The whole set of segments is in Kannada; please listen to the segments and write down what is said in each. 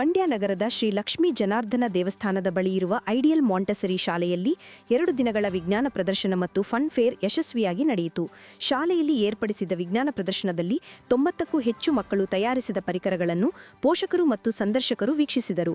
ಮಂಡ್ಯ ನಗರದ ಶ್ರೀ ಲಕ್ಷ್ಮೀ ಜನಾರ್ದನ ದೇವಸ್ಥಾನದ ಬಳಿ ಇರುವ ಐಡಿಯಲ್ ಮಾಂಟಸರಿ ಶಾಲೆಯಲ್ಲಿ ಎರಡು ದಿನಗಳ ವಿಜ್ಞಾನ ಪ್ರದರ್ಶನ ಮತ್ತು ಫನ್ ಫೇರ್ ಯಶಸ್ವಿಯಾಗಿ ನಡೆಯಿತು. ಶಾಲೆಯಲ್ಲಿ ಏರ್ಪಡಿಸಿದ ವಿಜ್ಞಾನ ಪ್ರದರ್ಶನದಲ್ಲಿ ತೊಂಬತ್ತಕ್ಕೂ ಹೆಚ್ಚು ಮಕ್ಕಳು ತಯಾರಿಸಿದ ಪರಿಕರಗಳನ್ನು ಪೋಷಕರು ಮತ್ತು ಸಂದರ್ಶಕರು ವೀಕ್ಷಿಸಿದರು.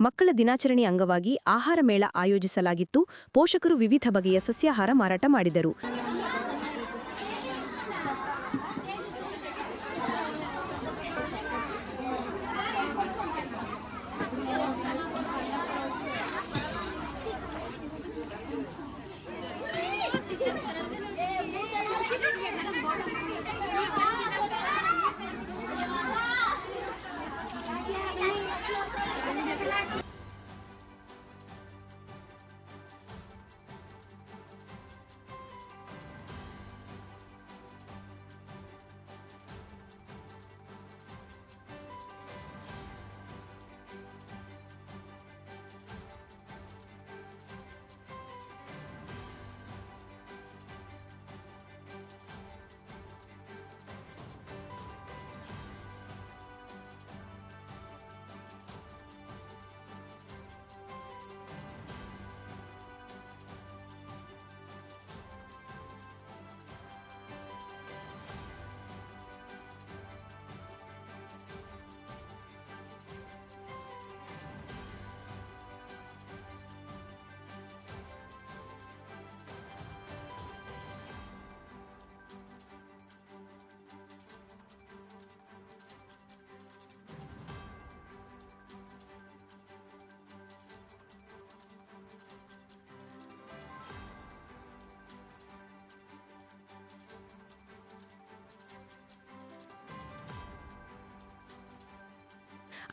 ಮಕ್ಕಳ ದಿನಾಚರಣೆ ಅಂಗವಾಗಿ ಆಹಾರ ಮೇಳ ಆಯೋಜಿಸಲಾಗಿತ್ತು. ಪೋಷಕರು ವಿವಿಧ ಬಗೆಯ ಸಸ್ಯಾಹಾರ ಮಾರಾಟ ಮಾಡಿದರು.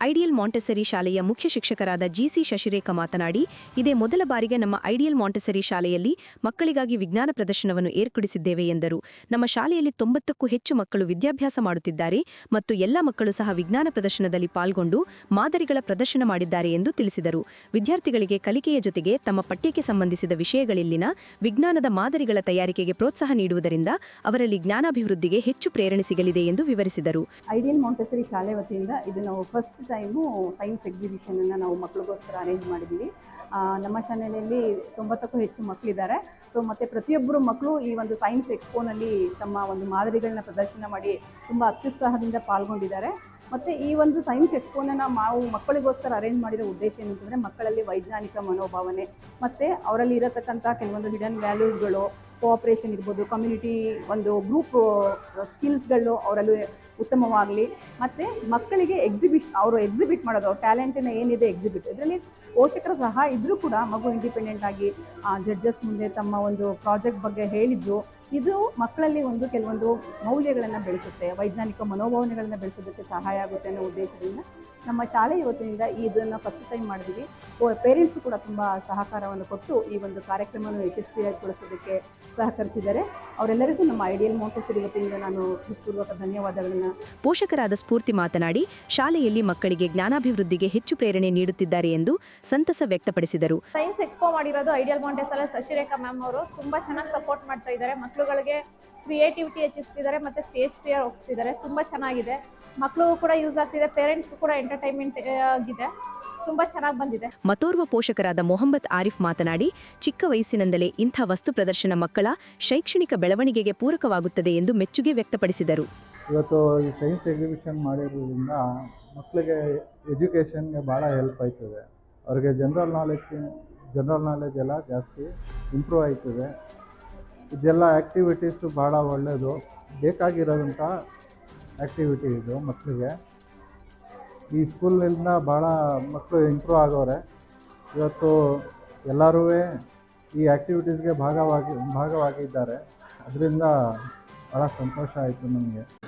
ಐಡಿಯಲ್ ಮಾಂಟೆಸರಿ ಶಾಲೆಯ ಮುಖ್ಯ ಶಿಕ್ಷಕರಾದ ಜಿಸಿ ಶಶಿರೇಖ ಮಾತನಾಡಿ, ಇದೇ ಮೊದಲ ಬಾರಿಗೆ ನಮ್ಮ ಐಡಿಯಲ್ ಮಾಂಟೆಸರಿ ಶಾಲೆಯಲ್ಲಿ ಮಕ್ಕಳಿಗಾಗಿ ವಿಜ್ಞಾನ ಪ್ರದರ್ಶನವನ್ನು ಏರ್ಪಡಿಸಿದ್ದೇವೆ ಎಂದರು. ನಮ್ಮ ಶಾಲೆಯಲ್ಲಿ ತೊಂಬತ್ತಕ್ಕೂ ಹೆಚ್ಚು ಮಕ್ಕಳು ವಿದ್ಯಾಭ್ಯಾಸ ಮಾಡುತ್ತಿದ್ದಾರೆ ಮತ್ತು ಎಲ್ಲ ಮಕ್ಕಳು ಸಹ ವಿಜ್ಞಾನ ಪ್ರದರ್ಶನದಲ್ಲಿ ಪಾಲ್ಗೊಂಡು ಮಾದರಿಗಳ ಪ್ರದರ್ಶನ ಮಾಡಿದ್ದಾರೆ ಎಂದು ತಿಳಿಸಿದರು. ವಿದ್ಯಾರ್ಥಿಗಳಿಗೆ ಕಲಿಕೆಯ ಜೊತೆಗೆ ತಮ್ಮ ಪಠ್ಯಕ್ಕೆ ಸಂಬಂಧಿಸಿದ ವಿಷಯಗಳಲ್ಲಿನ ವಿಜ್ಞಾನದ ಮಾದರಿಗಳ ತಯಾರಿಕೆಗೆ ಪ್ರೋತ್ಸಾಹ ನೀಡುವುದರಿಂದ ಅವರಲ್ಲಿ ಜ್ಞಾನಾಭಿವೃದ್ಧಿಗೆ ಹೆಚ್ಚು ಪ್ರೇರಣೆ ಸಿಗಲಿದೆ ಎಂದು ವಿವರಿಸಿದರು. ಐಡಿಯಲ್ ಮಾಂಟೆಸರಿ ಶಾಲೆ ವತಿಯಿಂದ ಇದು ನಾವು ಫಸ್ಟ್ ಟೈಮು ಸೈನ್ಸ್ ಎಕ್ಸಿಬಿಷನನ್ನು ನಾವು ಮಕ್ಕಳಿಗೋಸ್ಕರ ಅರೇಂಜ್ ಮಾಡಿದ್ದೀವಿ. ನಮ್ಮ ಶಾಲೆಯಲ್ಲಿ ತೊಂಬತ್ತಕ್ಕೂ ಹೆಚ್ಚು ಮಕ್ಕಳಿದ್ದಾರೆ ಸೊ ಮತ್ತು ಪ್ರತಿಯೊಬ್ಬರು ಮಕ್ಕಳು ಈ ಒಂದು ಸೈನ್ಸ್ ಎಕ್ಸ್ಪೋನಲ್ಲಿ ತಮ್ಮ ಒಂದು ಮಾದರಿಗಳನ್ನ ಪ್ರದರ್ಶನ ಮಾಡಿ ತುಂಬ ಅತ್ಯುತ್ಸಾಹದಿಂದ ಪಾಲ್ಗೊಂಡಿದ್ದಾರೆ. ಮತ್ತು ಈ ಒಂದು ಸೈನ್ಸ್ ಎಕ್ಸ್ಪೋನ ನಾವು ಮಕ್ಕಳಿಗೋಸ್ಕರ ಅರೇಂಜ್ ಮಾಡಿರೋ ಉದ್ದೇಶ ಏನಂತಂದರೆ ಮಕ್ಕಳಲ್ಲಿ ವೈಜ್ಞಾನಿಕ ಮನೋಭಾವನೆ, ಮತ್ತು ಅವರಲ್ಲಿ ಇರತಕ್ಕಂಥ ಕೆಲವೊಂದು ಹಿಡನ್ ವ್ಯಾಲ್ಯೂಸ್ಗಳು ಕೋಆಪ್ರೇಷನ್ ಇರ್ಬೋದು ಕಮ್ಯುನಿಟಿ ಒಂದು ಗ್ರೂಪ್ ಸ್ಕಿಲ್ಸ್ಗಳು ಅವರಲ್ಲಿ ಉತ್ತಮವಾಗಲಿ. ಮತ್ತು ಮಕ್ಕಳಿಗೆ ಎಕ್ಸಿಬಿಷನ್ ಅವರು ಎಕ್ಸಿಬಿಟ್ ಮಾಡೋದು, ಅವ್ರ ಟ್ಯಾಲೆಂಟಿನ ಏನಿದೆ ಎಕ್ಸಿಬಿಟ್ ಇದರಲ್ಲಿ ಪೋಷಕರ ಸಹ ಇದ್ರೂ ಕೂಡ ಮಗು ಇಂಡಿಪೆಂಡೆಂಟ್ ಆಗಿ ಜಡ್ಜಸ್ ಮುಂದೆ ತಮ್ಮ ಒಂದು ಪ್ರಾಜೆಕ್ಟ್ ಬಗ್ಗೆ ಹೇಳಿದ್ದು, ಇದು ಮಕ್ಕಳಲ್ಲಿ ಒಂದು ಕೆಲವೊಂದು ಮೌಲ್ಯಗಳನ್ನು ಬೆಳೆಸುತ್ತೆ, ವೈಜ್ಞಾನಿಕ ಮನೋಭಾವನೆಗಳನ್ನು ಬೆಳೆಸೋದಕ್ಕೆ ಸಹಾಯ ಆಗುತ್ತೆ ಅನ್ನೋ ಉದ್ದೇಶದಿಂದ ನಮ್ಮ ಶಾಲೆ ಇವತ್ತಿನಿಂದ ಇದನ್ನು ಫಸ್ಟ್ ಟೈಮ್ ಮಾಡಿದ್ವಿ. ಪೇರೆಂಟ್ಸು ಕೂಡ ತುಂಬ ಸಹಕಾರವನ್ನು ಕೊಟ್ಟು ಈ ಒಂದು ಕಾರ್ಯಕ್ರಮವನ್ನು ಯಶಸ್ವಿಯಾಗಿಗೊಳಿಸೋದಕ್ಕೆ ಸಹಕರಿಸಿದ್ದಾರೆ. ಅವರೆಲ್ಲರಿಗೂ ನಮ್ಮ ಐಡಿಯಲ್ ಮೋಟರ್ಸ್ ವತಿಯಿಂದ ನಾನು ಹೃತ್ಪೂರ್ವಕ ಧನ್ಯವಾದಗಳನ್ನು ಪೋಷಕರಾದ ಸ್ಫೂರ್ತಿ ಮಾತನಾಡಿ ಶಾಲೆಯಲ್ಲಿ ಮಕ್ಕಳಿಗೆ ಜ್ಞಾನಾಭಿವೃದ್ಧಿಗೆ ಹೆಚ್ಚು ಪ್ರೇರಣೆ ನೀಡುತ್ತಿದ್ದಾರೆ ಎಂದು ಸಂತಸ ವ್ಯಕ್ತಪಡಿಸಿದರು. ಸೈನ್ಸ್ ಎಕ್ಸ್ಪೋ ಮಾಡಿರೋದು ಐಡಿಯಲ್ ಮೌಂಟೇಸಲ್ಲಿ ಶಶಿರೇಖಾ ಮ್ಯಾಮ್ ಅವರು. ತುಂಬ ಚೆನ್ನಾಗಿ ಸಪೋರ್ಟ್ ಮಾಡ್ತಾ ಇದ್ದಾರೆ. ಮಕ್ಕಳುಗಳಿಗೆ ಕ್ರಿಯೇಟಿವಿಟಿ ಹೆಚ್ಚಿಸ್ತಿದ್ದಾರೆ ಮತ್ತು ಸ್ಟೇಜ್ ಫಿಯರ್ ಹೋಗ್ತಿದ್ದಾರೆ. ತುಂಬ ಚೆನ್ನಾಗಿದೆ. ಮಕ್ಕಳಿಗೂ ಕೂಡ ಯೂಸ್ ಆಗ್ತಿದೆ ಪೇರೆಂಟ್ಸ್ಗೂ ಕೂಡ ಎಂಟರ್ಟೈನ್ಮೆಂಟ್ ಆಗಿದೆ. ತುಂಬಾ ಚೆನ್ನಾಗಿ ಬಂದಿದೆ. ಮತೋರ್ವ ಪೋಷಕರಾದ ಮೊಹಮ್ಮದ್ ಆರಿಫ್ ಮಾತನಾಡಿ ಚಿಕ್ಕ ವಯಸ್ಸಿನಿಂದಲೇ ಇಂಥ ವಸ್ತು ಪ್ರದರ್ಶನ ಮಕ್ಕಳ ಶೈಕ್ಷಣಿಕ ಬೆಳವಣಿಗೆಗೆ ಪೂರಕವಾಗುತ್ತದೆ ಎಂದು ಮೆಚ್ಚುಗೆ ವ್ಯಕ್ತಪಡಿಸಿದರು. ಇವತ್ತು ಈ ಸೈನ್ಸ್ ಎಕ್ಸಿಬಿಷನ್ ಮಾಡಿರೋದ್ರಿಂದ ಮಕ್ಕಳಿಗೆ ಎಜುಕೇಷನ್ಗೆ ಭಾಳ ಹೆಲ್ಪ್ ಆಯ್ತದೆ. ಅವ್ರಿಗೆ ಜನರಲ್ ನಾಲೆಜ್ಗೆ ಜನರಲ್ ನಾಲೆಜ್ ಎಲ್ಲ ಜಾಸ್ತಿ ಇಂಪ್ರೂವ್ ಆಯ್ತದೆ. ಇದೆಲ್ಲ ಆ್ಯಕ್ಟಿವಿಟೀಸು ಭಾಳ ಒಳ್ಳೆಯದು ಬೇಕಾಗಿರೋದಂಥ ಆ್ಯಕ್ಟಿವಿಟಿ ಇದು ಮಕ್ಕಳಿಗೆ ಈ ಸ್ಕೂಲಿಂದ ಭಾಳ ಮಕ್ಕಳು ಇಂಪ್ರೂವ್ ಆಗೋರೆ. ಇವತ್ತು ಎಲ್ಲರೂ ಈ ಆ್ಯಕ್ಟಿವಿಟೀಸ್ಗೆ ಭಾಗವಾಗಿ, ಭಾಗವಾಗಿದ್ದಾರೆ. ಅದರಿಂದ ಭಾಳ ಸಂತೋಷ ಆಯಿತು ನಮಗೆ.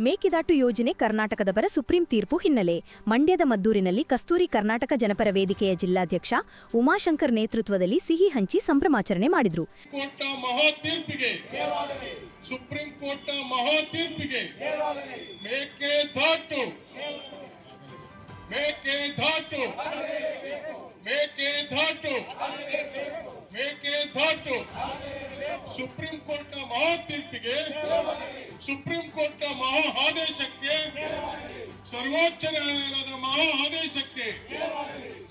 ಮೇಕೆದಾಟು ಯೋಜನೆ ಕರ್ನಾಟಕದ ಪರ ಸುಪ್ರೀಂ ತೀರ್ಪು ಹಿನ್ನೆಲೆ. ಮಂಡ್ಯದ ಮದ್ದೂರಿನಲ್ಲಿ ಕಸ್ತೂರಿ ಕರ್ನಾಟಕ ಜನಪರ ವೇದಿಕೆಯ ಜಿಲ್ಲಾಧ್ಯಕ್ಷ ಉಮಾಶಂಕರ್ ನೇತೃತ್ವದಲ್ಲಿ ಸಿಹಿ ಹಂಚಿ ಸಂಭ್ರಮಾಚರಣೆ ಮಾಡಿದ್ರು. ಸುಪ್ರೀಂ ಕೋರ್ಟ್ನ ಮಹಾ ತೀರ್ಪಿಗೆ ಮೇಕೆ ಧಾಟು ಮೇಕೆ ಧಾಟು ಮೇಕೆ ಧಾಟು ಮೇಕೆ ಧಾಟು ಸುಪ್ರೀಂ ಕೋರ್ಟ್ನ ಮಹಾ ತೀರ್ಪಿಗೆ ಸುಪ್ರೀಂ ಕೋರ್ಟ್ನ ಮಹಾ ಆದೇಶಕ್ಕೆ ಸರ್ವೋಚ್ಚ ನ್ಯಾಯಾಲಯದ ಮಹಾ ಆದೇಶಕ್ಕೆ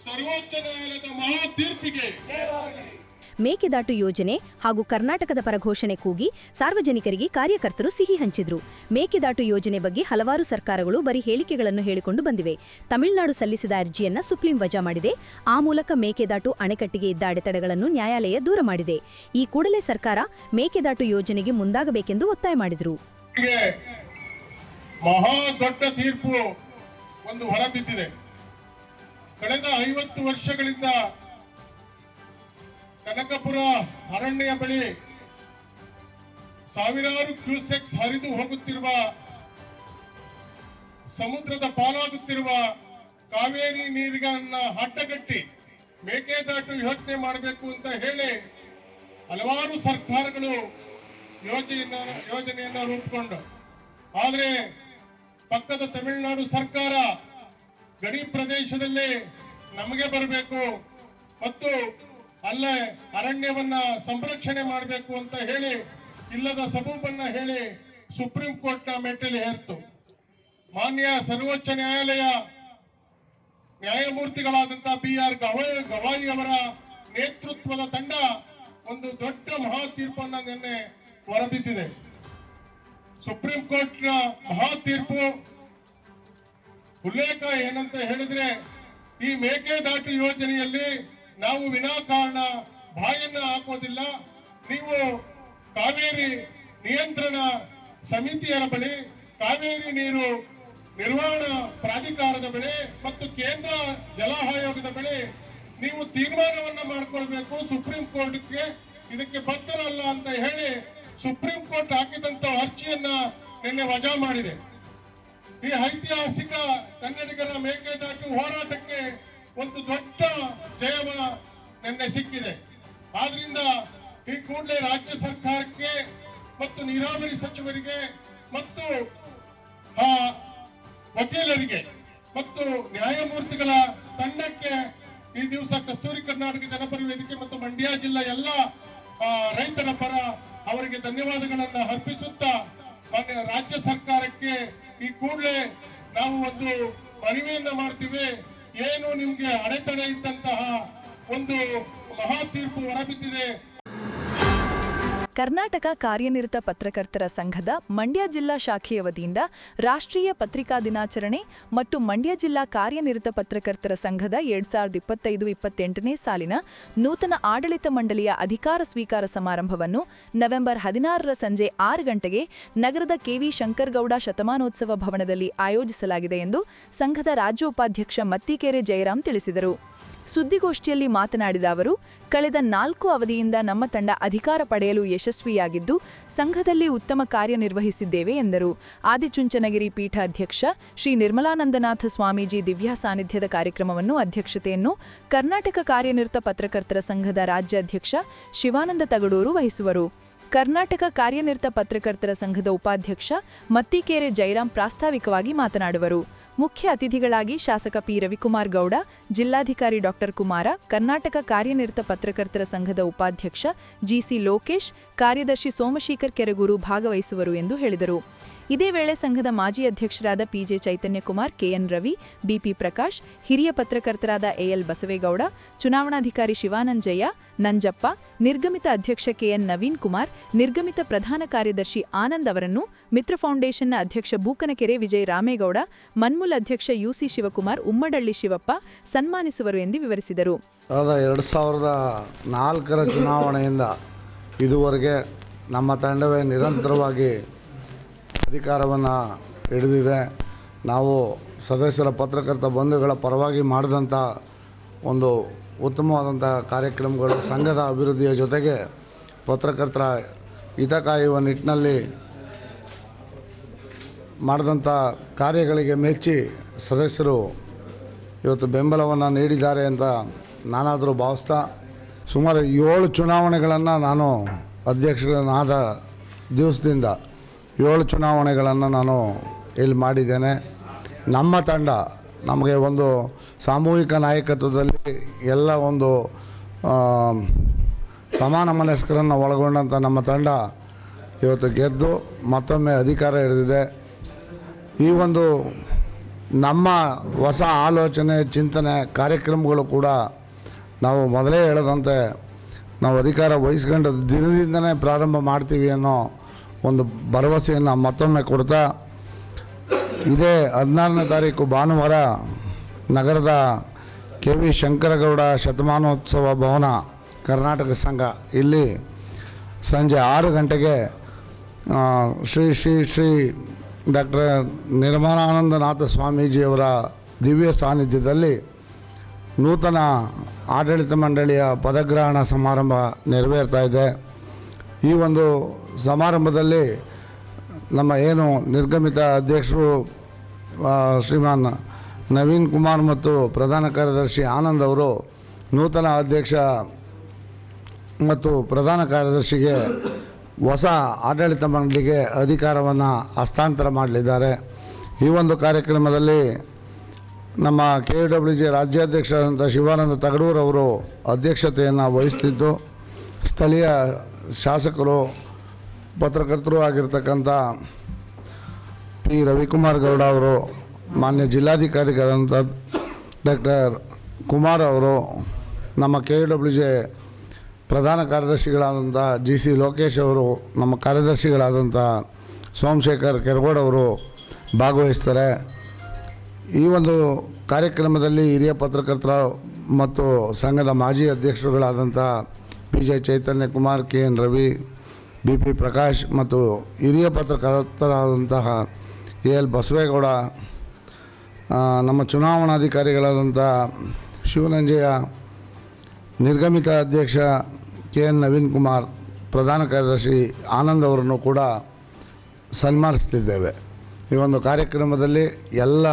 ಸರ್ವೋಚ್ಚ ನ್ಯಾಯಾಲಯದ ಮಹಾ ತೀರ್ಪಿಗೆ ಮೇಕೆದಾಟು ಯೋಜನೆ ಹಾಗೂ ಕರ್ನಾಟಕದ ಪರ ಘೋಷಣೆ ಕೂಗಿ ಸಾರ್ವಜನಿಕರಿಗೆ ಕಾರ್ಯಕರ್ತರು ಸಿಹಿ ಹಂಚಿದ್ರು. ಮೇಕೆದಾಟು ಯೋಜನೆ ಬಗ್ಗೆ ಹಲವಾರು ಸರ್ಕಾರಗಳು ಬರೀ ಹೇಳಿಕೆಗಳನ್ನು ಹೇಳಿಕೊಂಡು ಬಂದಿವೆ. ತಮಿಳುನಾಡು ಸಲ್ಲಿಸಿದ ಅರ್ಜಿಯನ್ನ ಸುಪ್ರೀಂ ವಜಾ ಮಾಡಿದೆ. ಆ ಮೂಲಕ ಮೇಕೆದಾಟು ಅಣೆಕಟ್ಟಿಗೆ ಇದ್ದ ಅಡೆತಡೆಗಳನ್ನು ನ್ಯಾಯಾಲಯ ದೂರ ಮಾಡಿದೆ. ಈ ಕೂಡಲೇ ಸರ್ಕಾರ ಮೇಕೆದಾಟು ಯೋಜನೆಗೆ ಮುಂದಾಗಬೇಕೆಂದು ಒತ್ತಾಯ ಮಾಡಿದರು. ಮಹಾ ದೊಡ್ಡ ತೀರ್ಪು ಒಂದು ಹೊರಬಿದ್ದಿದೆ. ಕಳೆದ ಐವತ್ತು ವರ್ಷಗಳಿಂದ ಕನಕಪುರ ಅರಣ್ಯ ಬಳಿ ಸಾವಿರಾರು ಕ್ಯೂಸೆಕ್ಸ್ ಹರಿದು ಹೋಗುತ್ತಿರುವ, ಸಮುದ್ರದ ಪಾಲಾಗುತ್ತಿರುವ ಕಾವೇರಿ ನೀರಿಗನ್ನ ಅಡ್ಡಗಟ್ಟಿ ಮೇಕೆದಾಟು ಯೋಚನೆ ಮಾಡಬೇಕು ಅಂತ ಹೇಳಿ ಹಲವಾರು ಸರ್ಕಾರಗಳು ಯೋಜನೆಯನ್ನ ಯೋಜನೆಯನ್ನ ರೂಪಿಕೊಂಡು ಆದರೆ ಪಕ್ಕದ ತಮಿಳುನಾಡು ಸರ್ಕಾರ ಗಡಿ ಪ್ರದೇಶದಲ್ಲಿ ನಮಗೆ ಬರಬೇಕು ಮತ್ತು ಅಲ್ಲೇ ಅರಣ್ಯವನ್ನ ಸಂರಕ್ಷಣೆ ಮಾಡಬೇಕು ಅಂತ ಹೇಳಿ, ಇಲ್ಲದ ಸಬೂಬನ್ನ ಹೇಳಿ ಸುಪ್ರೀಂ ಕೋರ್ಟ್ನ ಮೆಟ್ಟಲು ಹೇರ್ತು. ಮಾನ್ಯ ಸರ್ವೋಚ್ಚ ನ್ಯಾಯಾಲಯ ನ್ಯಾಯಮೂರ್ತಿಗಳಾದಂತಹ ಬಿ ಆರ್ ಗವಾಯಿ ಗವಾಯಿ ಅವರ ನೇತೃತ್ವದ ತಂಡ ಒಂದು ದೊಡ್ಡ ಮಹಾ ತೀರ್ಪನ್ನ ನಿನ್ನೆ ಹೊರಬಿದ್ದಿದೆ. ಸುಪ್ರೀಂ ಕೋರ್ಟ್ನ ಮಹಾ ತೀರ್ಪು ಉಲ್ಲೇಖ ಏನಂತ ಹೇಳಿದ್ರೆ, ಈ ಮೇಕೆದಾಟು ಯೋಜನೆಯಲ್ಲಿ ನಾವು ವಿನಾಕಾರಣ ಬಾಯನ್ನ ಹಾಕೋದಿಲ್ಲ. ನೀವು ಕಾವೇರಿ ನಿಯಂತ್ರಣ ಸಮಿತಿಯರ ಬಳಿ ಕಾವೇರಿ ನೀರು ನಿರ್ವಹಣಾ ಪ್ರಾಧಿಕಾರದ ಬಳಿ ಮತ್ತು ಕೇಂದ್ರ ಜಲ ಆಯೋಗದ ಬಳಿ ನೀವು ತೀರ್ಮಾನವನ್ನ ಮಾಡಿಕೊಳ್ಬೇಕು. ಸುಪ್ರೀಂ ಕೋರ್ಟ್ಗೆ ಇದಕ್ಕೆ ಬದ್ಧರಲ್ಲ ಅಂತ ಹೇಳಿ ಸುಪ್ರೀಂ ಕೋರ್ಟ್ ಹಾಕಿದಂತ ಅರ್ಜಿಯನ್ನ ನಿನ್ನೆ ವಜಾ ಮಾಡಿದೆ. ಈ ಐತಿಹಾಸಿಕ ಕನ್ನಡಿಗರ ಮೇಕೆದಾಟು ಹೋರಾಟಕ್ಕೆ ಒಂದು ದೊಡ್ಡ ಜಯವ ನಿನ್ನೆ ಸಿಕ್ಕಿದೆ. ಆದ್ರಿಂದ ಈ ಕೂಡಲೇ ರಾಜ್ಯ ಸರ್ಕಾರಕ್ಕೆ ಮತ್ತು ನೀರಾವರಿ ಸಚಿವರಿಗೆ ಮತ್ತು ಆ ವಕೀಲರಿಗೆ ಮತ್ತು ನ್ಯಾಯಮೂರ್ತಿಗಳ ತಂಡಕ್ಕೆ ಈ ದಿವಸ ಕಸ್ತೂರಿ ಕರ್ನಾಟಕ ಜನಪರ ವೇದಿಕೆ ಮತ್ತು ಮಂಡ್ಯ ಜಿಲ್ಲಾ ಎಲ್ಲ ರೈತರ ಪರ ಅವರಿಗೆ ಧನ್ಯವಾದಗಳನ್ನು ಅರ್ಪಿಸುತ್ತಾ ರಾಜ್ಯ ಸರ್ಕಾರಕ್ಕೆ ಈ ಕೂಡಲೇ ನಾವು ಒಂದು ಮನವಿಯನ್ನ ಮಾಡ್ತೀವಿ. ನಿಮ್ಗೆ ಅಡೆತಡೆ ಇದ್ದಂತಹ ಒಂದು ಮಹಾ ತೀರ್ಪು ಹೊರಬಿದ್ದಿದೆ. ಕರ್ನಾಟಕ ಕಾರ್ಯನಿರತ ಪತ್ರಕರ್ತರ ಸಂಘದ ಮಂಡ್ಯ ಜಿಲ್ಲಾ ಶಾಖೆಯ ವತಿಯಿಂದ ರಾಷ್ಟ್ರೀಯ ಪತ್ರಿಕಾ ದಿನಾಚರಣೆ ಮತ್ತು ಮಂಡ್ಯ ಜಿಲ್ಲಾ ಕಾರ್ಯನಿರತ ಪತ್ರಕರ್ತರ ಸಂಘದ ಎರಡ್ ಸಾವಿರದ ಇಪ್ಪತ್ತೈದು ಇಪ್ಪತ್ತೆಂಟನೇ ಸಾಲಿನ ನೂತನ ಆಡಳಿತ ಮಂಡಳಿಯ ಅಧಿಕಾರ ಸ್ವೀಕಾರ ಸಮಾರಂಭವನ್ನು ನವೆಂಬರ್ ಹದಿನಾರರ ಸಂಜೆ ಆರು ಗಂಟೆಗೆ ನಗರದ ಕೆವಿ ಶಂಕರಗೌಡ ಶತಮಾನೋತ್ಸವ ಭವನದಲ್ಲಿ ಆಯೋಜಿಸಲಾಗಿದೆ ಎಂದು ಸಂಘದ ರಾಜ್ಯ ಉಪಾಧ್ಯಕ್ಷ ಮತ್ತಿಕೆರೆ ಜಯರಾಮ್ ತಿಳಿಸಿದರು. ಸುದ್ದಿಗೋಷ್ಠಿಯಲ್ಲಿ ಮಾತನಾಡಿದ ಅವರು, ಕಳೆದ ನಾಲ್ಕು ಅವಧಿಯಿಂದ ನಮ್ಮ ತಂಡ ಅಧಿಕಾರ ಪಡೆಯಲು ಯಶಸ್ವಿಯಾಗಿದ್ದು, ಸಂಘದಲ್ಲಿ ಉತ್ತಮ ಕಾರ್ಯನಿರ್ವಹಿಸಿದ್ದೇವೆ ಎಂದರು. ಆದಿಚುಂಚನಗಿರಿ ಪೀಠ ಅಧ್ಯಕ್ಷ ಶ್ರೀ ನಿರ್ಮಲಾನಂದನಾಥ ಸ್ವಾಮೀಜಿ ದಿವ್ಯಾ ಸಾನ್ನಿಧ್ಯದ ಕಾರ್ಯಕ್ರಮವನ್ನು ಅಧ್ಯಕ್ಷತೆಯನ್ನು ಕರ್ನಾಟಕ ಕಾರ್ಯನಿರತ ಪತ್ರಕರ್ತರ ಸಂಘದ ರಾಜ್ಯಾಧ್ಯಕ್ಷ ಶಿವಾನಂದ ತಗಡೂರು ವಹಿಸುವರು. ಕರ್ನಾಟಕ ಕಾರ್ಯನಿರತ ಪತ್ರಕರ್ತರ ಸಂಘದ ಉಪಾಧ್ಯಕ್ಷ ಮತ್ತಿಕೇರೆ ಜೈರಾಂ ಪ್ರಾಸ್ತಾವಿಕವಾಗಿ ಮಾತನಾಡುವರು. ಮುಖ್ಯ ಅತಿಥಿಗಳಾಗಿ ಶಾಸಕ ಪಿ. ರವಿಕುಮಾರ್ ಗೌಡ, ಜಿಲ್ಲಾಧಿಕಾರಿ ಡಾಕ್ಟರ್ ಕುಮಾರ, ಕರ್ನಾಟಕ ಕಾರ್ಯನಿರತ ಪತ್ರಕರ್ತರ ಸಂಘದ ಉಪಾಧ್ಯಕ್ಷ ಜಿಸಿ ಲೋಕೇಶ್, ಕಾರ್ಯದರ್ಶಿ ಸೋಮಶೇಖರ್ ಕೆರಗೂರು ಭಾಗವಹಿಸುವರು ಎಂದು ಹೇಳಿದರು. ಇದೇ ವೇಳೆ ಸಂಘದ ಮಾಜಿ ಅಧ್ಯಕ್ಷರಾದ P J Chaitanyakumar, K N Ravi, B P Prakash, ಹಿರಿಯ ಪತ್ರಕರ್ತರಾದ ಎಎಲ್ ಬಸವೇಗೌಡ, ಚುನಾವಣಾಧಿಕಾರಿ ಶಿವಾನಂಜಯ್ಯ, ನಂಜಪ್ಪ, ನಿರ್ಗಮಿತ ಅಧ್ಯಕ್ಷ ಕೆಎನ್ ನವೀನ್ ಕುಮಾರ್, ನಿರ್ಗಮಿತ ಪ್ರಧಾನ ಕಾರ್ಯದರ್ಶಿ ಆನಂದ್ ಅವರನ್ನು ಮಿತ್ರ ಫೌಂಡೇಶನ್ನ ಅಧ್ಯಕ್ಷ ಬೂಕನಕೆರೆ ವಿಜಯ್ ರಾಮೇಗೌಡ, ಮನ್ಮೂಲ್ ಅಧ್ಯಕ್ಷ ಯುಸಿ ಶಿವಕುಮಾರ್, ಉಮ್ಮಡಳ್ಳಿ ಶಿವಪ್ಪ ಸನ್ಮಾನಿಸುವರು ಎಂದು ವಿವರಿಸಿದರು. ಚುನಾವಣೆಯಿಂದ ಇದುವರೆಗೆ ನಮ್ಮ ತಂಡವೇ ನಿರಂತರವಾಗಿ ಅಧಿಕಾರವನ್ನು ಹಿಡಿದಿದೆ. ನಾವು ಸದಸ್ಯರ ಪತ್ರಕರ್ತ ಬಂಧುಗಳ ಪರವಾಗಿ ಮಾಡಿದಂಥ ಒಂದು ಉತ್ತಮವಾದಂಥ ಕಾರ್ಯಕ್ರಮಗಳು ಸಂಘದ ಅಭಿವೃದ್ಧಿಯ ಜೊತೆಗೆ ಪತ್ರಕರ್ತರ ಹಿತ ಕಾಯುವ ನಿಟ್ಟಿನಲ್ಲಿ ಮಾಡಿದಂಥ ಕಾರ್ಯಗಳಿಗೆ ಮೆಚ್ಚಿ ಸದಸ್ಯರು ಇವತ್ತು ಬೆಂಬಲವನ್ನು ನೀಡಿದ್ದಾರೆ ಅಂತ ನಾನಾದರೂ ಭಾವಿಸ್ತಾ ಸುಮಾರು ಏಳು ಚುನಾವಣೆಗಳನ್ನು ನಾನು ಅಧ್ಯಕ್ಷನಾದ ದಿವಸದಿಂದ ಏಳು ಚುನಾವಣೆಗಳನ್ನು ನಾನು ಇಲ್ಲಿ ಮಾಡಿದ್ದೇನೆ. ನಮ್ಮ ತಂಡ, ನಮಗೆ ಒಂದು ಸಾಮೂಹಿಕ ನಾಯಕತ್ವದಲ್ಲಿ ಎಲ್ಲ ಒಂದು ಸಮಾನ ಮನಸ್ಕರನ್ನು ಒಳಗೊಂಡಂಥ ನಮ್ಮ ತಂಡ ಇವತ್ತು ಗೆದ್ದು ಮತ್ತೊಮ್ಮೆ ಅಧಿಕಾರ ಹಿಡಿದಿದೆ. ಈ ಒಂದು ನಮ್ಮ ಹೊಸ ಆಲೋಚನೆ, ಚಿಂತನೆ, ಕಾರ್ಯಕ್ರಮಗಳು ಕೂಡ ನಾವು ಮೊದಲೇ ಹೇಳದಂತೆ ನಾವು ಅಧಿಕಾರ ವಹಿಸ್ಕೊಂಡು ದಿನದಿಂದನೇ ಪ್ರಾರಂಭ ಮಾಡ್ತೀವಿ ಅನ್ನೋ ಒಂದು ಭರವಸೆಯನ್ನು ಮತ್ತೊಮ್ಮೆ ಕೊಡ್ತಾ, ಇದೇ ಹದಿನಾರನೇ ತಾರೀಕು ಭಾನುವಾರ ನಗರದ ಕೆ ವಿ ಶಂಕರಗೌಡ ಶತಮಾನೋತ್ಸವ ಭವನ ಕರ್ನಾಟಕ ಸಂಘ. ಇಲ್ಲಿ ಸಂಜೆ ಆರು ಗಂಟೆಗೆ ಶ್ರೀ ಶ್ರೀ ಶ್ರೀ ಡಾಕ್ಟರ್ ನಿರ್ಮಲಾನಂದನಾಥ ಸ್ವಾಮೀಜಿಯವರ ದಿವ್ಯ ಸಾನ್ನಿಧ್ಯದಲ್ಲಿ ನೂತನ ಆಡಳಿತ ಮಂಡಳಿಯ ಪದಗ್ರಹಣ ಸಮಾರಂಭ ನೆರವೇರ್ತಾ ಇದೆ. ಈ ಒಂದು ಸಮಾರಂಭದಲ್ಲಿ ನಮ್ಮ ಏನು ನಿರ್ಗಮಿತ ಅಧ್ಯಕ್ಷರು ಶ್ರೀಮಾನ್ ನವೀನ್ ಕುಮಾರ್ ಮತ್ತು ಪ್ರಧಾನ ಕಾರ್ಯದರ್ಶಿ ಆನಂದ್ ಅವರು ನೂತನ ಅಧ್ಯಕ್ಷ ಮತ್ತು ಪ್ರಧಾನ ಕಾರ್ಯದರ್ಶಿಗೆ ಹೊಸ ಆಡಳಿತ ಮಂಡಳಿಗೆ ಅಧಿಕಾರವನ್ನು ಹಸ್ತಾಂತರ ಮಾಡಲಿದ್ದಾರೆ. ಈ ಒಂದು ಕಾರ್ಯಕ್ರಮದಲ್ಲಿ ನಮ್ಮ ಕೆ ಡಬ್ಲ್ಯೂ ಜಿ ರಾಜ್ಯಾಧ್ಯಕ್ಷರಾದಂಥ ಶಿವಾನಂದ ತಗಡೂರವರು ಅಧ್ಯಕ್ಷತೆಯನ್ನು ವಹಿಸ್ತಿದ್ದು, ಸ್ಥಳೀಯ ಶಾಸಕರು ಪತ್ರಕರ್ತರು ಆಗಿರ್ತಕ್ಕಂಥ ಪಿ. ರವಿಕುಮಾರ್ ಗೌಡ ಅವರು, ಮಾನ್ಯ ಜಿಲ್ಲಾಧಿಕಾರಿಗಳಾದಂಥ ಡಾಕ್ಟರ್ ಕುಮಾರ್ ಅವರು, ನಮ್ಮ ಕೆ. ಡಬ್ಲ್ಯೂ. ಜೆ. ಪ್ರಧಾನ ಕಾರ್ಯದರ್ಶಿಗಳಾದಂಥ ಜಿ. ಸಿ. ಲೋಕೇಶ್ ಅವರು, ನಮ್ಮ ಕಾರ್ಯದರ್ಶಿಗಳಾದಂಥ ಸೋಮಶೇಖರ್ ಕೆರಗೋಡ್ ಅವರು ಭಾಗವಹಿಸ್ತಾರೆ. ಈ ಒಂದು ಕಾರ್ಯಕ್ರಮದಲ್ಲಿ ಹಿರಿಯ ಪತ್ರಕರ್ತರ ಮತ್ತು ಸಂಘದ ಮಾಜಿ ಅಧ್ಯಕ್ಷರುಗಳಾದಂಥ P. J. Chaitanya Kumar, K. N. Ravi B P Prakash ಮತ್ತು ಹಿರಿಯ ಪತ್ರಕರ್ತರಾದಂತಹ ಎ ಎಲ್ ಬಸವೇಗೌಡ ನಮ್ಮ ಚುನಾವಣಾಧಿಕಾರಿಗಳಾದಂಥ ಶಿವನಂಜಯ ನಿರ್ಗಮಿತ ಅಧ್ಯಕ್ಷ ಕೆ ಎನ್ ನವೀನ್ ಕುಮಾರ್, ಪ್ರಧಾನ ಕಾರ್ಯದರ್ಶಿ ಆನಂದ್ ಅವರನ್ನು ಕೂಡ ಸನ್ಮಾನಿಸ್ತಿದ್ದೇವೆ. ಈ ಒಂದು ಕಾರ್ಯಕ್ರಮದಲ್ಲಿ ಎಲ್ಲ,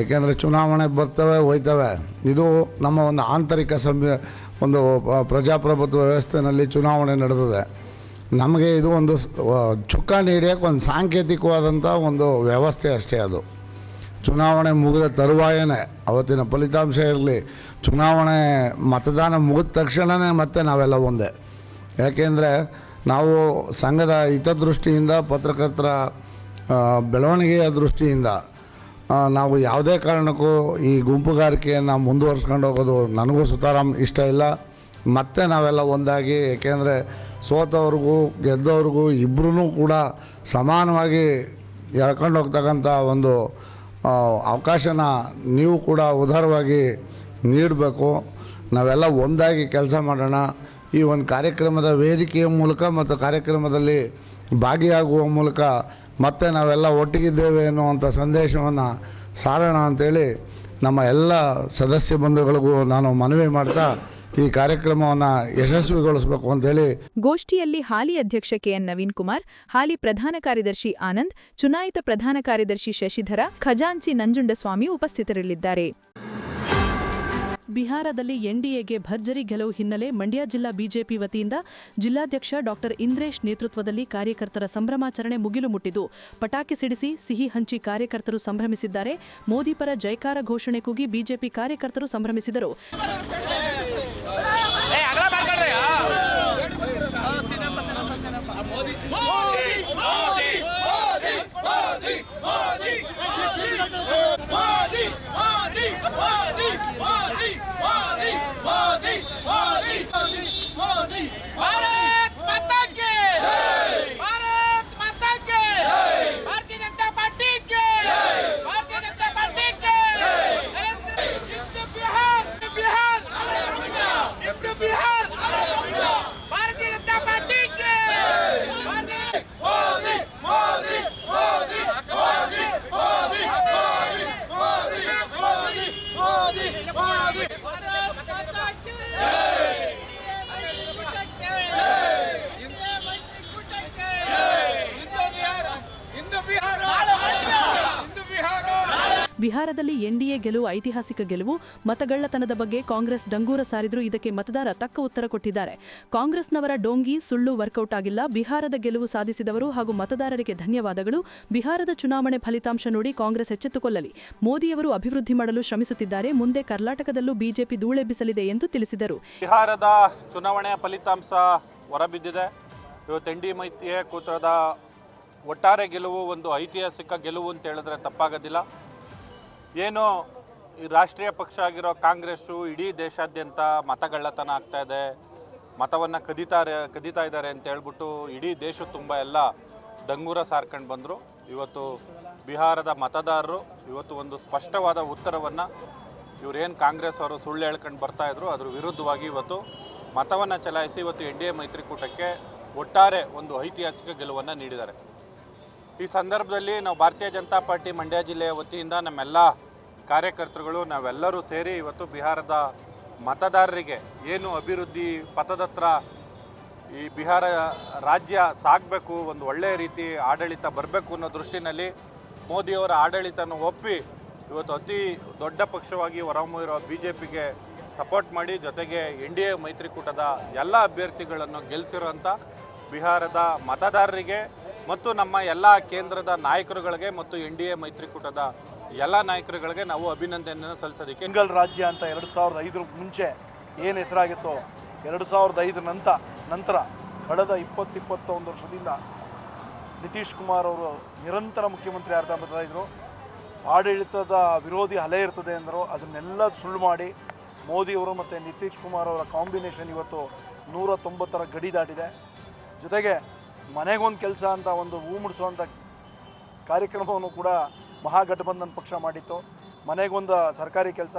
ಏಕೆಂದರೆ ಚುನಾವಣೆ ಬರ್ತವೆ, ಹೋಯ್ತವೆ. ಇದು ನಮ್ಮ ಒಂದು ಆಂತರಿಕ ಸಂ ಒಂದು ಪ್ರಜಾಪ್ರಭುತ್ವ ವ್ಯವಸ್ಥೆಯಲ್ಲಿ ಚುನಾವಣೆ ನಡೆದಿದೆ. ನಮಗೆ ಇದು ಒಂದು ಚುಕ್ಕಾಣಿ ಹಿಡಿಯೋಕ್ಕೆ ಒಂದು ಸಾಂಕೇತಿಕವಾದಂಥ ಒಂದು ವ್ಯವಸ್ಥೆ ಅಷ್ಟೇ ಅದು. ಚುನಾವಣೆ ಮುಗಿದ ತರುವಾಯನೇ, ಅವತ್ತಿನ ಫಲಿತಾಂಶ ಇರಲಿ, ಚುನಾವಣೆ ಮತದಾನ ಮುಗಿದ ತಕ್ಷಣವೇ ಮತ್ತೆ ನಾವೆಲ್ಲ ಒಂದೇ. ಯಾಕೆಂದರೆ ನಾವು ಸಂಘದ ಹಿತದೃಷ್ಟಿಯಿಂದ, ಪತ್ರಕರ್ತರ ಬೆಳವಣಿಗೆಯ ದೃಷ್ಟಿಯಿಂದ ನಾವು ಯಾವುದೇ ಕಾರಣಕ್ಕೂ ಈ ಗುಂಪುಗಾರಿಕೆಯನ್ನು ಮುಂದುವರ್ಸ್ಕೊಂಡು ಹೋಗೋದು ನನಗೂ ಸುತಾರಾಮ್ ಇಷ್ಟ ಇಲ್ಲ. ಮತ್ತೆ ನಾವೆಲ್ಲ ಒಂದಾಗಿ, ಏಕೆಂದರೆ ಸೋತವ್ರಿಗೂ, ಗೆದ್ದವ್ರಿಗೂ ಇಬ್ಬರೂ ಕೂಡ ಸಮಾನವಾಗಿ ಎಳ್ಕೊಂಡು ಹೋಗ್ತಕ್ಕಂಥ ಒಂದು ಅವಕಾಶನ ನೀವು ಕೂಡ ಉದಾರವಾಗಿ ನೀಡಬೇಕು. ನಾವೆಲ್ಲ ಒಂದಾಗಿ ಕೆಲಸ ಮಾಡೋಣ. ಈ ಒಂದು ಕಾರ್ಯಕ್ರಮದ ವೇದಿಕೆಯ ಮೂಲಕ ಮತ್ತು ಕಾರ್ಯಕ್ರಮದಲ್ಲಿ ಭಾಗಿಯಾಗುವ ಮೂಲಕ ಮತ್ತೆ ನಾವೆಲ್ಲ ಒಟ್ಟಿಗಿದ್ದೇವೆ ಅನ್ನುವಂಥ ಸಂದೇಶವನ್ನು ಸಾರೋಣ ಅಂತೇಳಿ ನಮ್ಮ ಎಲ್ಲ ಸದಸ್ಯ ಬಂಧುಗಳಿಗೂ ನಾನು ಮನವಿ ಮಾಡ್ತಾ ಈ ಕಾರ್ಯಕ್ರಮವನ್ನು ಯಶಸ್ವಿಗೊಳಿಸಬೇಕು ಅಂತೇಳಿ ಗೋಷ್ಠಿಯಲ್ಲಿ ಹಾಲಿ ಅಧ್ಯಕ್ಷ ಕೆಎನ್ ನವೀನ್ ಕುಮಾರ್, ಹಾಲಿ ಪ್ರಧಾನ ಕಾರ್ಯದರ್ಶಿ ಆನಂದ್, ಚುನಾಯಿತ ಪ್ರಧಾನ ಕಾರ್ಯದರ್ಶಿ ಶಶಿಧರ, ಖಜಾಂಚಿ ನಂಜುಂಡಸ್ವಾಮಿ ಉಪಸ್ಥಿತರಿರಲಿದ್ದಾರೆ ಬಿಹಾರದಲ್ಲಿ ಎನ್ಡಿಎಗೆ ಭರ್ಜರಿ ಗೆಲುವು ಹಿನ್ನೆಲೆ ಮಂಡ್ಯ ಜಿಲ್ಲಾ ಬಿಜೆಪಿ ವತಿಯಿಂದ ಜಿಲ್ಲಾಧ್ಯಕ್ಷ ಡಾಕ್ಟರ್ ಇಂದ್ರೇಶ್ ನೇತೃತ್ವದಲ್ಲಿ ಕಾರ್ಯಕರ್ತರ ಸಂಭ್ರಮಾಚರಣೆ ಮುಗಿಲು ಮುಟ್ಟಿದ್ದು, ಪಟಾಕಿ ಸಿಡಿಸಿ ಸಿಹಿ ಹಂಚಿ ಕಾರ್ಯಕರ್ತರು ಸಂಭ್ರಮಿಸಿದ್ದಾರೆ. ಮೋದಿ ಪರ ಜೈಕಾರ ಘೋಷಣೆ ಕೂಗಿ ಬಿಜೆಪಿ ಕಾರ್ಯಕರ್ತರು ಸಂಭ್ರಮಿಸಿದರು. ಬಿಹಾರದಲ್ಲಿ ಎನ್ಡಿಎ ಗೆಲುವು, ಐತಿಹಾಸಿಕ ಗೆಲುವು, ಮತಗಳ್ಳತನದ ಬಗ್ಗೆ ಕಾಂಗ್ರೆಸ್ ಡಂಗೂರ ಸಾರಿದ್ರು, ಇದಕ್ಕೆ ಮತದಾರ ತಕ್ಕ ಉತ್ತರ ಕೊಟ್ಟಿದ್ದಾರೆ. ಕಾಂಗ್ರೆಸ್ನವರ ಡೋಂಗಿ, ಸುಳ್ಳು ವರ್ಕೌಟ್ ಆಗಿಲ್ಲ. ಬಿಹಾರದ ಗೆಲುವು ಸಾಧಿಸಿದವರು ಹಾಗೂ ಮತದಾರರಿಗೆ ಧನ್ಯವಾದಗಳು. ಬಿಹಾರದ ಚುನಾವಣೆ ಫಲಿತಾಂಶ ನೋಡಿ ಕಾಂಗ್ರೆಸ್ ಎಚ್ಚೆತ್ತುಕೊಳ್ಳಲಿ. ಮೋದಿಯವರು ಅಭಿವೃದ್ಧಿ ಮಾಡಲು ಶ್ರಮಿಸುತ್ತಿದ್ದಾರೆ. ಮುಂದೆ ಕರ್ನಾಟಕದಲ್ಲೂ ಬಿಜೆಪಿ ಧೂಳೆಬ್ಬಿಸಲಿದೆ ಎಂದು ತಿಳಿಸಿದರು. ಬಿಹಾರದ ಚುನಾವಣೆಯ ಫಲಿತಾಂಶ ಹೊರಬಿದ್ದಿದೆ. ಇವತ್ತು ಎನ್ ಡಿ ಮೈತ್ರಿಯ ಕೂತ್ರದ ಒಟ್ಟಾರೆ ಗೆಲುವು, ಒಂದು ಐತಿಹಾಸಿಕ ಗೆಲುವು ಅಂತ ಹೇಳಿದ್ರೆ ತಪ್ಪಾಗೋದಿಲ್ಲ. ಏನು ಈ ರಾಷ್ಟ್ರೀಯ ಪಕ್ಷ ಆಗಿರೋ ಕಾಂಗ್ರೆಸ್ಸು ಇಡೀ ದೇಶಾದ್ಯಂತ ಮತಗಳ್ಳತನ ಆಗ್ತಾ ಇದೆ. ಮತವನ್ನು ಕದೀತಾರೆ, ಕದೀತಾ ಇದ್ದಾರೆ ಅಂತ ಹೇಳ್ಬಿಟ್ಟು ಇಡೀ ದೇಶ ತುಂಬ ಎಲ್ಲ ಡಂಗೂರ ಸಾರ್ಕೊಂಡು ಬಂದರು. ಇವತ್ತು ಬಿಹಾರದ ಮತದಾರರು ಇವತ್ತು ಒಂದು ಸ್ಪಷ್ಟವಾದ ಉತ್ತರವನ್ನು ಇವರೇನು ಕಾಂಗ್ರೆಸ್ ಅವರು ಸುಳ್ಳು ಹೇಳ್ಕೊಂಡು ಬರ್ತಾಯಿದ್ರು ಅದ್ರ ವಿರುದ್ಧವಾಗಿ ಇವತ್ತು ಮತವನ್ನು ಚಲಾಯಿಸಿ ಇವತ್ತು ಎನ್ ಡಿ ಎ ಮೈತ್ರಿಕೂಟಕ್ಕೆ ಒಟ್ಟಾರೆ ಒಂದು ಐತಿಹಾಸಿಕ ಗೆಲುವನ್ನು ನೀಡಿದ್ದಾರೆ. ಈ ಸಂದರ್ಭದಲ್ಲಿ ನಾವು ಭಾರತೀಯ ಜನತಾ ಪಾರ್ಟಿ ಮಂಡ್ಯ ಜಿಲ್ಲೆಯ ವತಿಯಿಂದ ನಮ್ಮೆಲ್ಲ ಕಾರ್ಯಕರ್ತರುಗಳು, ನಾವೆಲ್ಲರೂ ಸೇರಿ ಇವತ್ತು ಬಿಹಾರದ ಮತದಾರರಿಗೆ ಏನು ಅಭಿವೃದ್ಧಿ, ಪಥದತ್ರ ಈ ಬಿಹಾರ ರಾಜ್ಯ ಸಾಗಬೇಕು, ಒಂದು ಒಳ್ಳೆಯ ರೀತಿ ಆಡಳಿತ ಬರಬೇಕು ಅನ್ನೋ ದೃಷ್ಟಿನಲ್ಲಿ ಮೋದಿಯವರ ಆಡಳಿತನ ಒಪ್ಪಿ ಇವತ್ತು ಅತಿ ದೊಡ್ಡ ಪಕ್ಷವಾಗಿ ಹೊರಹೊಮ್ಮಿರೋ ಬಿ ಜೆ ಪಿಗೆ ಸಪೋರ್ಟ್ ಮಾಡಿ, ಜೊತೆಗೆ ಎನ್ ಡಿ ಎ ಮೈತ್ರಿಕೂಟದ ಎಲ್ಲ ಅಭ್ಯರ್ಥಿಗಳನ್ನು ಗೆಲ್ಲಿಸಿರುವಂಥ ಬಿಹಾರದ ಮತದಾರರಿಗೆ ಮತ್ತು ನಮ್ಮ ಎಲ್ಲ ಕೇಂದ್ರದ ನಾಯಕರುಗಳಿಗೆ ಮತ್ತು ಎನ್ ಡಿ ಎ ಮೈತ್ರಿಕೂಟದ ಎಲ್ಲ ನಾಯಕರುಗಳಿಗೆ ನಾವು ಅಭಿನಂದನೆಯನ್ನು ಸಲ್ಲಿಸೋದಕ್ಕೆ ಸಿಂಗಲ್ ರಾಜ್ಯ ಅಂತ ಎರಡು ಸಾವಿರದ ಐದರ ಮುಂಚೆ ಏನು ಹೆಸರಾಗಿತ್ತೋ ಎರಡು ಸಾವಿರದ ಐದರ ನಂತರ ನಂತರ ಕಳೆದ ಇಪ್ಪತ್ತು ಇಪ್ಪತ್ತೊಂದು ವರ್ಷದಿಂದ ನಿತೀಶ್ ಕುಮಾರ್ ಅವರು ನಿರಂತರ ಮುಖ್ಯಮಂತ್ರಿ ಆಗ್ತಾ ಬರ್ತಾಯಿದ್ರು ಆಡಳಿತದ ವಿರೋಧಿ ಅಲೆ ಇರ್ತದೆ ಅಂದರು. ಅದನ್ನೆಲ್ಲ ಸುಳ್ಳು ಮಾಡಿ ಮೋದಿಯವರು ಮತ್ತು ನಿತೀಶ್ ಕುಮಾರ್ ಅವರ ಕಾಂಬಿನೇಷನ್ ಇವತ್ತು ನೂರ ತೊಂಬತ್ತರ ಗಡಿ ದಾಟಿದೆ. ಜೊತೆಗೆ ಮನೆಗೊಂದು ಕೆಲಸ ಅಂತ ಒಂದು ಹೂ ಮುಡಿಸುವಂಥ ಕಾರ್ಯಕ್ರಮವನ್ನು ಕೂಡ ಮಹಾಗಠಬಂಧನ್ ಪಕ್ಷ ಮಾಡಿತ್ತು. ಮನೆಗೊಂದು ಸರ್ಕಾರಿ ಕೆಲಸ,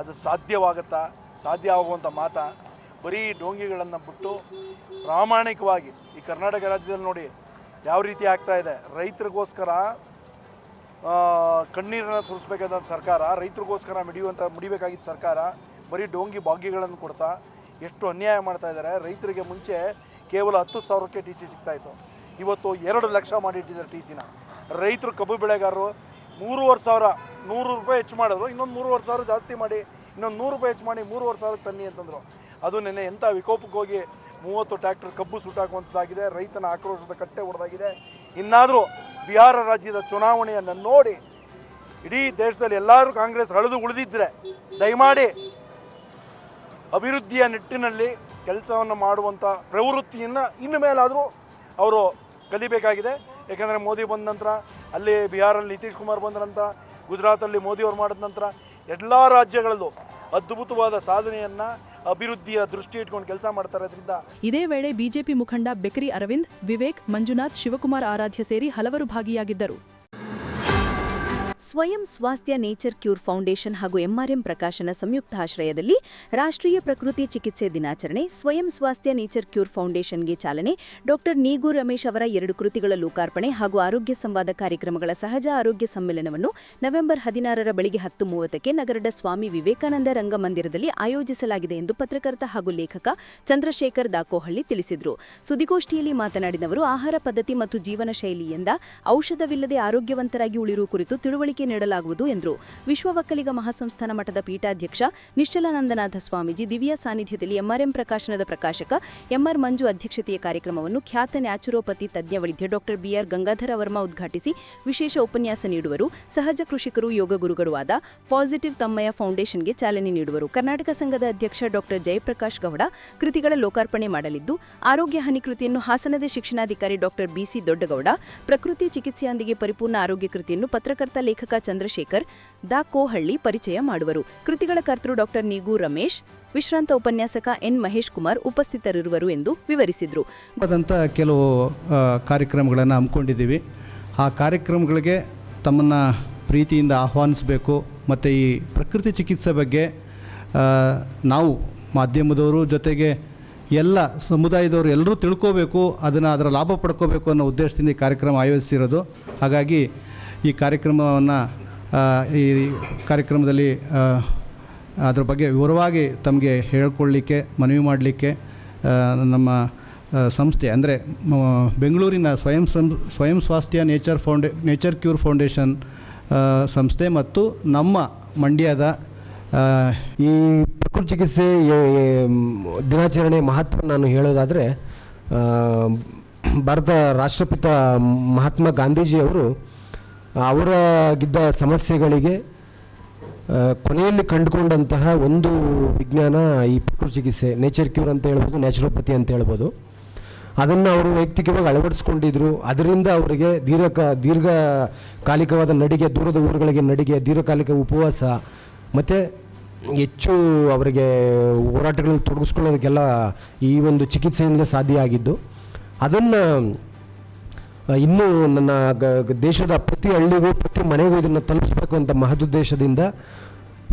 ಅದು ಸಾಧ್ಯವಾಗುತ್ತಾ ಸಾಧ್ಯ ಆಗುವಂಥ ಮಾತ. ಬರೀ ಡೋಂಗಿಗಳನ್ನು ಬಿಟ್ಟು ಪ್ರಾಮಾಣಿಕವಾಗಿ ಈ ಕರ್ನಾಟಕ ರಾಜ್ಯದಲ್ಲಿ ನೋಡಿ ಯಾವ ರೀತಿ ಆಗ್ತಾ ಇದೆ. ರೈತರಿಗೋಸ್ಕರ ಕಣ್ಣೀರನ್ನು ಸುರಿಸ್ಬೇಕಾದ ಸರ್ಕಾರ, ರೈತರಿಗೋಸ್ಕರ ಮಿಡಿಯುವಂಥ ಮುಡಿಬೇಕಾಗಿದ್ದ ಸರ್ಕಾರ ಬರೀ ಡೋಂಗಿ ಭಾಗ್ಯಗಳನ್ನು ಕೊಡ್ತಾ ಎಷ್ಟು ಅನ್ಯಾಯ ಮಾಡ್ತಾ ಇದ್ದಾರೆ. ರೈತರಿಗೆ ಮುಂಚೆ ಕೇವಲ ಹತ್ತು ಸಾವಿರಕ್ಕೆ ಟಿ ಸಿ ಸಿಗ್ತಾಯಿತ್ತು. ಇವತ್ತು ಎರಡು ಲಕ್ಷ ಮಾಡಿಟ್ಟಿದ್ದಾರೆ ಟಿ ಸಿನ. ರೈತರು ಕಬ್ಬು ಬೆಳೆಗಾರರು ಮೂರುವರೆ ಸಾವಿರ, ನೂರು ರೂಪಾಯಿ ಹೆಚ್ಚು ಮಾಡಿದ್ರು, ಇನ್ನೊಂದು ಮೂರುವರೆ ಸಾವಿರ ಜಾಸ್ತಿ ಮಾಡಿ, ಇನ್ನೊಂದು ನೂರು ರೂಪಾಯಿ ಹೆಚ್ಚು ಮಾಡಿ ಮೂರುವರೆ ಸಾವಿರಕ್ಕೆ ತನ್ನಿ ಅಂತಂದರು. ಅದು ನೆನ್ನೆ ಎಂಥ ವಿಕೋಪಕ್ಕೆ ಹೋಗಿ ಮೂವತ್ತು ಟ್ಯಾಕ್ಟರ್ ಕಬ್ಬು ಸುಟ್ಟಾಕುವಂಥದ್ದಾಗಿದೆ, ರೈತನ ಆಕ್ರೋಶದ ಕಟ್ಟೆ ಹೊಡೆದಾಗಿದೆ ಇನ್ನಾದರೂ ಬಿಹಾರ ರಾಜ್ಯದ ಚುನಾವಣೆಯನ್ನು ನೋಡಿ, ಇಡೀ ದೇಶದಲ್ಲಿ ಎಲ್ಲರೂ ಕಾಂಗ್ರೆಸ್ ಅಳೆದು ಉಳಿದಿದ್ದರೆ ದಯಮಾಡಿ ಅಭಿವೃದ್ಧಿಯ ನಿಟ್ಟಿನಲ್ಲಿ ಕೆಲಸವನ್ನು ಮಾಡುವಂಥ ಪ್ರವೃತ್ತಿಯನ್ನು ಇನ್ನು ಮೇಲಾದರೂ ಅವರು ಕಲಿಬೇಕಾಗಿದೆ. ಏಕೆಂದರೆ ಮೋದಿ ಬಂದ ನಂತರ, ಅಲ್ಲಿ ಬಿಹಾರಲ್ಲಿ ನಿತೀಶ್ ಕುಮಾರ್ ಬಂದ ನಂತರ, ಗುಜರಾತಲ್ಲಿ ಮೋದಿಯವರು ಮಾಡಿದ ನಂತರ ಎಲ್ಲ ರಾಜ್ಯಗಳಲ್ಲೂ ಅದ್ಭುತವಾದ ಸಾಧನೆಯನ್ನು, ಅಭಿವೃದ್ಧಿಯ ದೃಷ್ಟಿ ಇಟ್ಕೊಂಡು ಕೆಲಸ ಮಾಡ್ತಾರೆ ಅದರಿಂದ ಇದೇ ವೇಳೆ ಬಿಜೆಪಿ ಮುಖಂಡ ಬೆಕರಿ ಅರವಿಂದ್, ವಿವೇಕ್, ಮಂಜುನಾಥ್, ಶಿವಕುಮಾರ್ ಆರಾಧ್ಯ ಸೇರಿ ಹಲವರು ಭಾಗಿಯಾಗಿದ್ದರು. ಸ್ವಯಂ ಸ್ವಾಸ್ಥ್ಯ ನೇಚರ್ ಕ್ಯೂರ್ ಫೌಂಡೇಶನ್ ಹಾಗೂ ಎಂಆರ್ಎಂ ಪ್ರಕಾಶನ ಸಂಯುಕ್ತ ಆಶ್ರಯದಲ್ಲಿ ರಾಷ್ಟ್ರೀಯ ಪ್ರಕೃತಿ ಚಿಕಿತ್ಸೆ ದಿನಾಚರಣೆ, ಸ್ವಯಂ ಸ್ವಾಸ್ಥ್ಯ ನೇಚರ್ ಕ್ಯೂರ್ ಫೌಂಡೇಶನ್ಗೆ ಚಾಲನೆ, ಡಾಕ್ಟರ್ ನೀಗು ರಮೇಶ್ ಅವರ ಎರಡು ಕೃತಿಗಳ ಲೋಕಾರ್ಪಣೆ ಹಾಗೂ ಆರೋಗ್ಯ ಸಂವಾದ ಕಾರ್ಯಕ್ರಮಗಳ ಸಹಜ ಆರೋಗ್ಯ ಸಮ್ಮೇಳನವನ್ನು ನವೆಂಬರ್ ಹದಿನಾರರ ಬೆಳಿಗ್ಗೆ ಹತ್ತು ಮೂವತ್ತಕ್ಕೆ ನಗರದ ಸ್ವಾಮಿ ವಿವೇಕಾನಂದ ರಂಗಮಂದಿರದಲ್ಲಿ ಆಯೋಜಿಸಲಾಗಿದೆ ಎಂದು ಪತ್ರಕರ್ತ ಹಾಗೂ ಲೇಖಕ ಚಂದ್ರಶೇಖರ್ ದಾಕೋಹಳ್ಳಿ ತಿಳಿಸಿದರು. ಸುದ್ದಿಗೋಷ್ಠಿಯಲ್ಲಿ ಮಾತನಾಡಿದವರು ಆಹಾರ ಪದ್ಧತಿ ಮತ್ತು ಜೀವನ ಶೈಲಿಯಿಂದ ಔಷಧವಿಲ್ಲದೆ ಆರೋಗ್ಯವಂತರಾಗಿ ಉಳಿರುವ ಕುರಿತು ತಿಳುವಳಿಕೆ ನೀಡಲಾಗುವುದು ಎಂದರು ವಿಶ್ವ ಒಕ್ಕಲಿಗ ಮಹಾಸಂಸ್ಥಾನ ಮಠದ ಪೀಠಾಧ್ಯಕ್ಷ ನಿಶ್ಚಲಾನಂದನಾಥ ಸ್ವಾಮೀಜಿ ದಿವ್ಯ ಸಾನ್ನಿಧ್ಯದಲ್ಲಿ ಎಂಆರ್ಎಂ ಪ್ರಕಾಶನದ ಪ್ರಕಾಶಕ, ಎಂಆರ್ ಮಂಜು ಅಧ್ಯಕ್ಷತೆಯ ಕಾರ್ಯಕ್ರಮವನ್ನು ಖ್ಯಾತ ನ್ಯಾಚುರೋಪತಿ ತಜ್ಞ ವೈದ್ಯ ಡಾಕ್ಟರ್ ಬಿಆರ್ ಗಂಗಾಧರ ವರ್ಮ ಉದ್ಘಾಟಿಸಿ ವಿಶೇಷ ಉಪನ್ಯಾಸ ನೀಡುವರು. ಸಹಜ ಕೃಷಿಕರು, ಯೋಗ ಗುರುಗಳು ಆದ ಪಾಸಿಟಿವ್ ತಮ್ಮಯ್ಯ ಫೌಂಡೇಶನ್ಗೆ ಚಾಲನೆ ನೀಡುವರು. ಕರ್ನಾಟಕ ಸಂಘದ ಅಧ್ಯಕ್ಷ ಡಾಕ್ಟರ್ ಜಯಪ್ರಕಾಶ್ ಗೌಡ ಕೃತಿಗಳ ಲೋಕಾರ್ಪಣೆ ಮಾಡಲಿದ್ದು, ಆರೋಗ್ಯ ಹನಿ ಕೃತಿಯನ್ನು ಹಾಸನದ ಶಿಕ್ಷಣಾಧಿಕಾರಿ ಡಾಕ್ಟರ್ ಬಿಸಿ ದೊಡ್ಡಗೌಡ, ಪ್ರಕೃತಿ ಚಿಕಿತ್ಸೆಯೊಂದಿಗೆ ಪರಿಪೂರ್ಣ ಆರೋಗ್ಯ ಕೃತಿಯನ್ನು ಪತ್ರಕರ್ತ ಲೇಖಕ ಚಂದ್ರಶೇಖರ್ ದಾ ಕೋಹಳ್ಳಿ ಪರಿಚಯ ಮಾಡುವರು. ಕೃತಿಗಳ ಕರ್ತೃ ಡಾಕ್ಟರ್ ನಿಗು ರಮೇಶ್, ವಿಶ್ರಾಂತ ಉಪನ್ಯಾಸಕ ಎನ್ ಮಹೇಶ್ ಕುಮಾರ್ ಉಪಸ್ಥಿತರಿರುವರು ಎಂದು ವಿವರಿಸಿದರು. ಕೆಲವು ಕಾರ್ಯಕ್ರಮಗಳನ್ನು ಹಮ್ಮಿಕೊಂಡಿದ್ದೀವಿ. ಆ ಕಾರ್ಯಕ್ರಮಗಳಿಗೆ ತಮ್ಮನ್ನು ಪ್ರೀತಿಯಿಂದ ಆಹ್ವಾನಿಸಬೇಕು, ಮತ್ತು ಈ ಪ್ರಕೃತಿ ಚಿಕಿತ್ಸೆ ಬಗ್ಗೆ ನಾವು ಮಾಧ್ಯಮದವರು ಜೊತೆಗೆ ಎಲ್ಲ ಸಮುದಾಯದವರು ಎಲ್ಲರೂ ತಿಳ್ಕೋಬೇಕು, ಅದನ್ನು ಅದರ ಲಾಭ ಪಡ್ಕೋಬೇಕು ಅನ್ನೋ ಉದ್ದೇಶದಿಂದ ಈ ಕಾರ್ಯಕ್ರಮ ಆಯೋಜಿಸಿರೋದು. ಹಾಗಾಗಿ ಈ ಕಾರ್ಯಕ್ರಮವನ್ನು ಈ ಕಾರ್ಯಕ್ರಮದಲ್ಲಿ ಅದರ ಬಗ್ಗೆ ವಿವರವಾಗಿ ತಮಗೆ ಹೇಳ್ಕೊಳ್ಳಿಕ್ಕೆ ಮನವಿ ಮಾಡಲಿಕ್ಕೆ ನಮ್ಮ ಸಂಸ್ಥೆ, ಅಂದರೆ ಬೆಂಗಳೂರಿನ ಸ್ವಯಂ ಸಂ, Swayam Swasthya nature foundation, nature cure foundation ಸಂಸ್ಥೆ ಮತ್ತು ನಮ್ಮ ಮಂಡ್ಯದ ಈ ಪ್ರಕೃತಿ ಚಿಕಿತ್ಸೆ ದಿನಾಚರಣೆ ಮಹತ್ವ ನಾನು ಹೇಳೋದಾದರೆ ಭಾರತ ರಾಷ್ಟ್ರಪಿತ ಮಹಾತ್ಮ ಗಾಂಧೀಜಿಯವರು ಅವರಾಗಿದ್ದ ಸಮಸ್ಯೆಗಳಿಗೆ ಕೊನೆಯಲ್ಲಿ ಕಂಡುಕೊಂಡಂತಹ ಒಂದು ವಿಜ್ಞಾನ ಈ ಪ್ರಕೃತಿ ಚಿಕಿತ್ಸೆ ನೇಚರ್ ಕ್ಯೂರ್ ಅಂತ ಹೇಳ್ಬೋದು ನ್ಯಾಚುರೋಪತಿ ಅಂತ ಹೇಳ್ಬೋದು. ಅದನ್ನು ಅವರು ವೈಯಕ್ತಿಕವಾಗಿ ಅಳವಡಿಸ್ಕೊಂಡಿದ್ರು. ಅದರಿಂದ ಅವರಿಗೆ ದೀರ್ಘ ದೀರ್ಘಕಾಲಿಕವಾದ ನಡಿಗೆ, ದೂರದ ಊರುಗಳಿಗೆ ನಡಿಗೆ, ದೀರ್ಘಕಾಲಿಕ ಉಪವಾಸ, ಮತ್ತು ಹೆಚ್ಚು ಅವರಿಗೆ ಹೋರಾಟಗಳಲ್ಲಿ ತೊಡಗಿಸ್ಕೊಳ್ಳೋದಕ್ಕೆಲ್ಲ ಈ ಒಂದು ಚಿಕಿತ್ಸೆಯಿಂದ ಸಾಧ್ಯ ಆಗಿದ್ದು. ಅದನ್ನು ಇನ್ನೂ ನನ್ನ ದೇಶದ ಪ್ರತಿ ಹಳ್ಳಿಗೂ, ಪ್ರತಿ ಮನೆಗೂ ಇದನ್ನು ತಲುಪಿಸಬೇಕು ಅಂತ ಮಹದುದ್ದೇಶದಿಂದ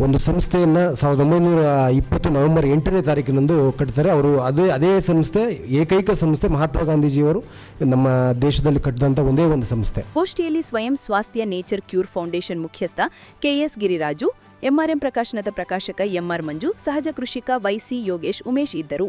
ಒಂದು ಸಂಸ್ಥೆಯನ್ನು ಸಾವಿರದ ಒಂಬೈನೂರ ಇಪ್ಪತ್ತು ನವೆಂಬರ್ ಎಂಟನೇ ತಾರೀಕಿನಂದು ಕಟ್ತಾರೆ. ಅವರು ಅದೇ ಅದೇ ಸಂಸ್ಥೆ, ಏಕೈಕ ಸಂಸ್ಥೆ ಮಹಾತ್ಮ ಗಾಂಧೀಜಿಯವರು ನಮ್ಮ ದೇಶದಲ್ಲಿ ಕಟ್ಟಿದಂಥ ಒಂದೇ ಒಂದು ಸಂಸ್ಥೆ. ಗೋಷ್ಠಿಯಲ್ಲಿ Swayam Swasthya nature cure foundation ಮುಖ್ಯಸ್ಥ ಕೆಎಸ್ ಗಿರಿರಾಜು, ಎಂಆರ್ಎಂ ಪ್ರಕಾಶನದ ಪ್ರಕಾಶಕ ಎಂಆರ್ ಮಂಜು, ಸಹಜ ಕೃಷಿಕ ವೈಸಿ ಯೋಗೇಶ್ ಉಮೇಶ್ ಇದ್ದರು.